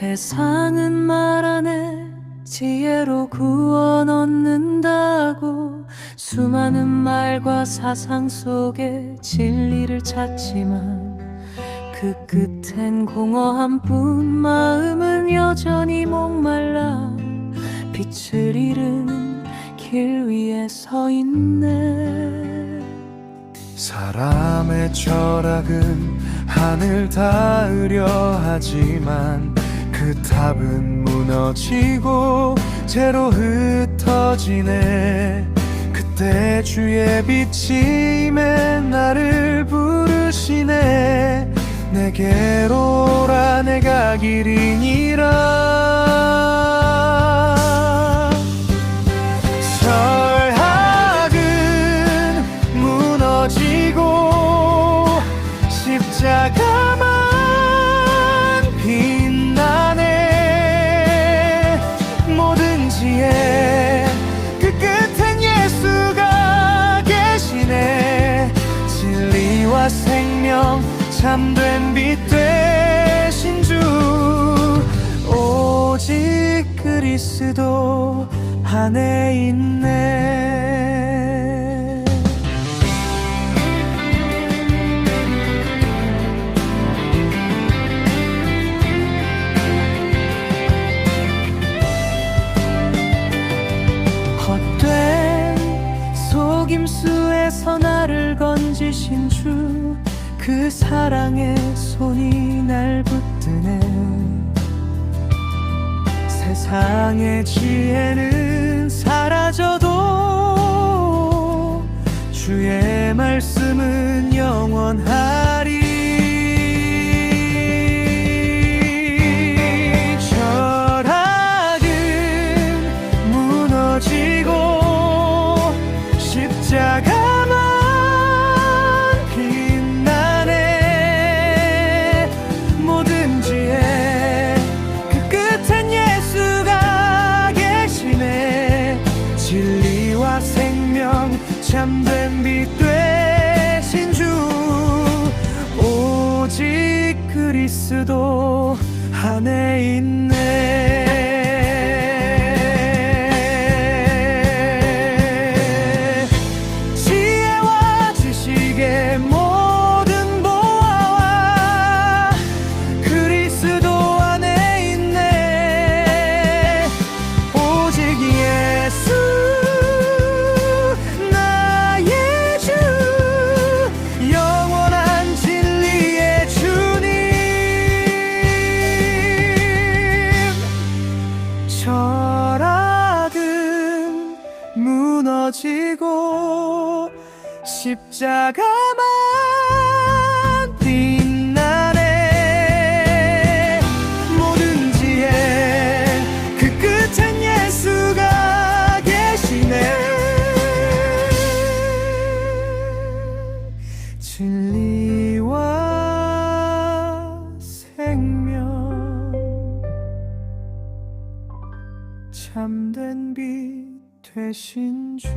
세상은 말하네 지혜로 구원 얻는다고. 수많은 말과 사상 속에 진리를 찾지만 그 끝엔 공허한 뿐 마음은 여전히 목말라. 빛을 잃은 길 위에 서 있네. 사람의 철학은 하늘 닿으려 하지만 그 탑은 무너지고 채로 흩어지네. 그때 주의 빛이 임해 나를 부르시네. 내게로 오라 내가 길이니라 진리와 생명 참된 빛 되신 주 오직 그리스도 안에 있네. 헛된 속임수에서 나를 건지신 주 그 사랑의 손이 날 붙드네. 세상의 지혜는 사라져도 주의 말씀은 영원하 참된 빛 되신 주 오직 그리스도 안에 있네 십자가만 빛나네. 모든 지혜 그 끝엔 예수가 계시네. 진리와 생명. 참된 빛 되신 주